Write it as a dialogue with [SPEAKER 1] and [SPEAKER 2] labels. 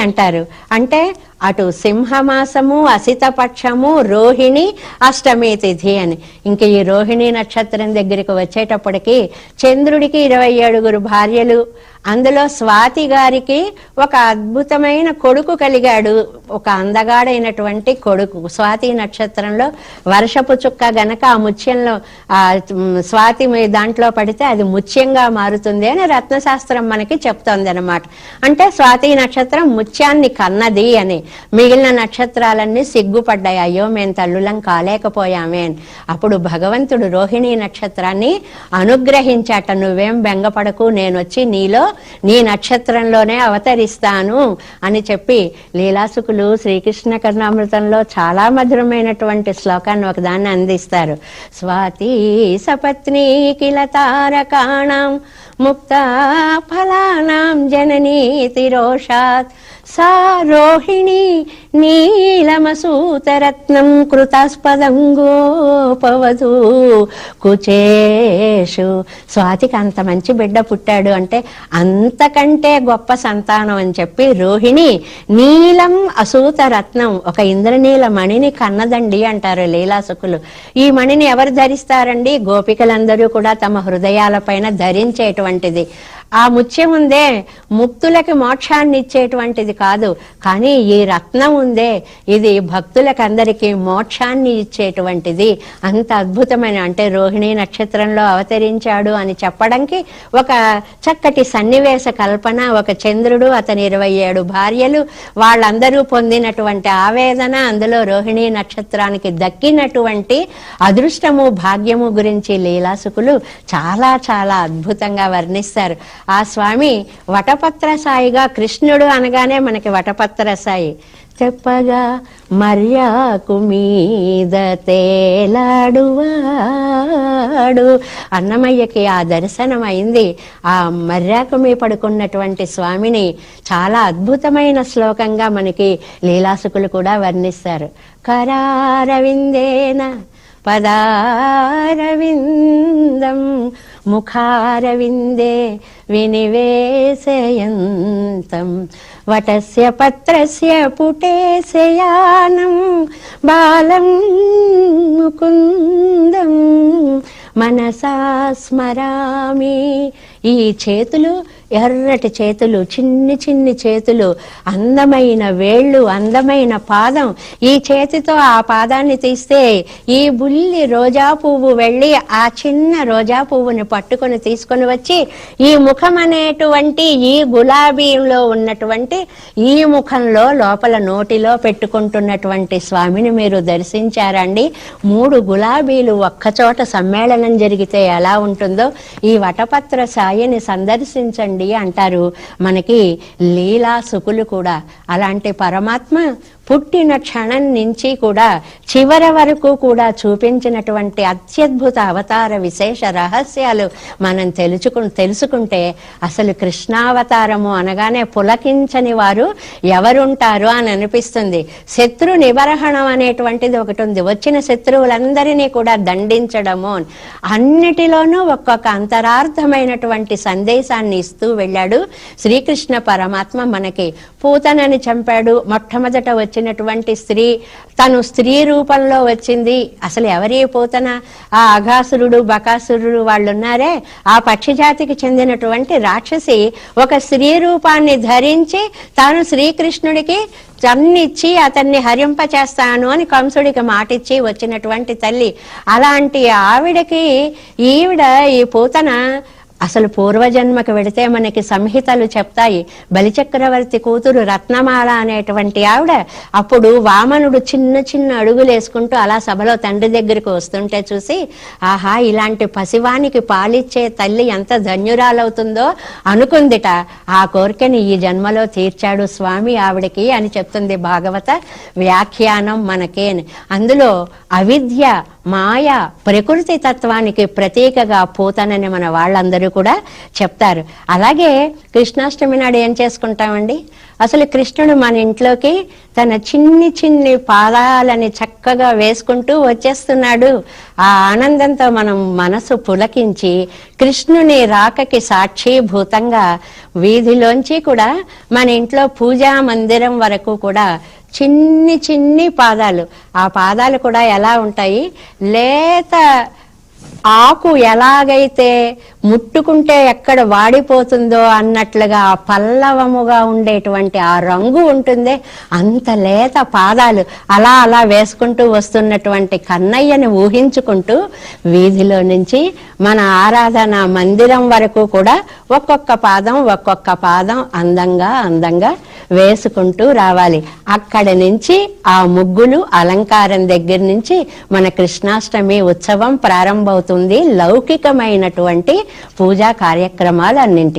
[SPEAKER 1] అంటారు. అంటే అటు సింహమాసము అసితపక్షము రోహిణి అష్టమి తిథి అని. ఇంక ఈ రోహిణి నక్షత్రం దగ్గరికి వచ్చేటప్పటికి చంద్రుడికి ఇరవై ఏడుగురు భార్యలు అందులో స్వాతి గారికి ఒక అద్భుతమైన కొడుకు కలిగాడు. ఒక అందగాడైనటువంటి కొడుకు. స్వాతి నక్షత్రంలో వర్షపు చుక్క గనక ఆ ముత్యంలో ఆ స్వాతి మీ దాంట్లో పడితే అది ముత్యంగా మారుతుంది అని రత్నశాస్త్రం మనకి చెప్తోంది అనమాట అంటే స్వాతి నక్షత్రం ముత్యాన్ని కన్నది అని. మిగిలిన నక్షత్రాలన్నీ సిగ్గుపడ్డాయి. అయ్యో మేము తల్లులం కాలేకపోయామే అని. అప్పుడు భగవంతుడు రోహిణీ నక్షత్రాన్ని అనుగ్రహించాట. నువ్వేం బెంగపడకు నేను వచ్చి నీలో నీ నక్షత్రంలోనే అవతరిస్తాను అని చెప్పి లీలాసుకులు శ్రీకృష్ణ కర్ణామృతంలో చాలా మధురమైనటువంటి శ్లోకాన్ని ఒకదాన్ని అందిస్తారు. స్వాతి సపత్ని కిల తారకాణం ముక్త ఫలానాం జననీ తిరోషాత్ సా రోహిణి నీలమసూతరత్నం కృతాస్పదం గోపవధూ కుచేషు స్వాతికి అంత మంచి బిడ్డ పుట్టాడు అంటే అంతకంటే గొప్ప సంతానం అని చెప్పి రోహిణి నీలం అసూత రత్నం ఒక ఇంద్రనీల మణిని కన్నదండి అంటారు లీలాసుకులు ఈ మణిని ఎవరు ధరిస్తారండి? గోపికలందరూ కూడా తమ హృదయాల పైన వంటిది. ఆ ముత్యం ఉందే ముక్తులకి మోక్షాన్ని ఇచ్చేటువంటిది కాదు. కానీ ఈ రత్నం ఉందే ఇది భక్తులకు అందరికీ మోక్షాన్ని ఇచ్చేటువంటిది అంత అద్భుతమైన అంటే రోహిణి నక్షత్రంలో అవతరించాడు అని చెప్పడానికి ఒక చక్కటి సన్నివేశ కల్పన ఒక చంద్రుడు అతని ఇరవై ఏడు భార్యలు వాళ్ళందరూ పొందినటువంటి ఆవేదన అందులో రోహిణి నక్షత్రానికి దక్కినటువంటి అదృష్టము భాగ్యము గురించి లీలాసుకులు చాలా చాలా అద్భుతంగా వర్ణిస్తారు. ఆ స్వామి వటపత్ర సాయిగా కృష్ణుడు అనగానే మనకి వటపత్ర సాయి చెప్పగా మర్యాకు మీద తేలాడువాడు. అన్నమయ్యకి ఆ దర్శనం అయింది ఆ మర్యాకు మీ పడుకున్నటువంటి స్వామిని చాలా అద్భుతమైన శ్లోకంగా మనకి లీలాసుకులు కూడా వర్ణిస్తారు. కరారవిందేన పదారవిందం ముఖారవిందే వినివేశయంతం. వటస్య పత్రస్య పుటేశయానం. బాలం ముకుందం. మనసా స్మరామి. ఈ చేతులు ఎర్రటి చేతులు చిన్ని చిన్ని చేతులు అందమైన వేళ్ళు అందమైన పాదం. ఈ చేతితో ఆ పాదాన్ని తీస్తే ఈ బుల్లి రోజా పువ్వు వెళ్ళి ఆ చిన్న రోజా పువ్వుని పట్టుకొని తీసుకొని వచ్చి ఈ ముఖం అనేటువంటి ఈ గులాబీలో ఉన్నటువంటి ఈ ముఖంలో లోపల నోటిలో పెట్టుకుంటున్నటువంటి స్వామిని మీరు దర్శించారండి. మూడు గులాబీలు ఒక్కచోట సమ్మేళనం జరిగితే ఎలా ఉంటుందో ఈ వటపత్ర సాయిని సందర్శించండి. అంటారు. మనకి లీలా సుకులు కూడా. అలాంటి పరమాత్మ పుట్టిన క్షణం నుంచి కూడా చివరి వరకు కూడా చూపించినటువంటి అత్యద్భుత అవతార విశేష రహస్యాలు మనం తెలుసుకు తెలుసుకుంటే అసలు కృష్ణావతారము అనగానే పులకించని వారు ఎవరుంటారు అని అనిపిస్తుంది. శత్రు నిబరహణం అనేటువంటిది ఒకటి ఉంది. వచ్చిన శత్రువులందరినీ కూడా దండించడము. అన్నిటిలోనూ ఒక్కొక్క అంతరార్థమైనటువంటి సందేశాన్ని ఇస్తూ వెళ్ళాడు శ్రీకృష్ణ పరమాత్మ మనకి. పూతనని చంపాడు. మొట్టమొదట వచ్చినటువంటి స్త్రీ తను స్త్రీ రూపంలో వచ్చింది. అసలు ఎవరి పూతన? ఆ అఘాసురుడు బకాసురుడు వాళ్ళున్నారే. ఆ పక్షి జాతికి చెందినటువంటి రాక్షసి ఒక స్త్రీ రూపాన్ని ధరించి తాను శ్రీకృష్ణుడికి చన్నిచ్చి అతన్ని హరింప చేస్తాను అని కంసుడికి మాటిచ్చి వచ్చినటువంటి తల్లి. అలాంటి ఆవిడకి ఈవిడ ఈ పూతన అసలు పూర్వజన్మకు వెడితే మనకి సంహితలు చెప్తాయి. బలిచక్రవర్తి కూతురు రత్నమాల అనేటువంటి ఆవిడ అప్పుడు వామనుడు చిన్న చిన్న అడుగులు వేసుకుంటూ అలా సభలో తండ్రి దగ్గరికి వస్తుంటే చూసి ఆహా ఇలాంటి పసివానికి పాలిచ్చే తల్లి ఎంత ధన్యురాలవుతుందో అనుకుందిట. ఆ కోరికని ఈ జన్మలో తీర్చాడు స్వామి ఆవిడకి అని చెప్తుంది భాగవత వ్యాఖ్యానం మనకే అందులో అవిద్య మాయ ప్రకృతి తత్వానికి ప్రతీకగా పోతానని మన వాళ్ళందరూ కూడా చెప్తారు. అలాగే కృష్ణాష్టమి నాడు ఏం చేసుకుంటామండి? అసలు కృష్ణుడు మన ఇంట్లోకి తన చిన్ని చిన్ని పాదాలని చక్కగా వేసుకుంటూ వచ్చేస్తున్నాడు. ఆ ఆనందంతో మనం మనసు పులకించి కృష్ణుని రాకకి సాక్షిభూతంగా వీధిలోంచి కూడా మన ఇంట్లో పూజా మందిరం వరకు కూడా చిన్ని చిన్ని పాదాలు. ఆ పాదాలు కూడా ఎలా ఉంటాయి? లేత ఆకు ఎలాగైతే ముట్టుకుంటే ఎక్కడ వాడిపోతుందో అన్నట్లుగా పల్లవముగా ఉండేటువంటి ఆ రంగు ఉంటుందే అంత లేత పాదాలు అలా అలా వేసుకుంటూ వస్తున్నటువంటి కన్నయ్యని ఊహించుకుంటూ వీధిలో నుంచి మన ఆరాధన మందిరం వరకు కూడా ఒక్కొక్క పాదం ఒక్కొక్క పాదం అందంగా అందంగా వేసుకుంటూ రావాలి. అక్కడి నుంచి ఆ ముగ్గులు అలంకారం దగ్గర నుంచి మన కృష్ణాష్టమి ఉత్సవం ప్రారంభమవుతుంది. లౌకికమైనటువంటి పూజా కార్యక్రమాలు అన్నింటి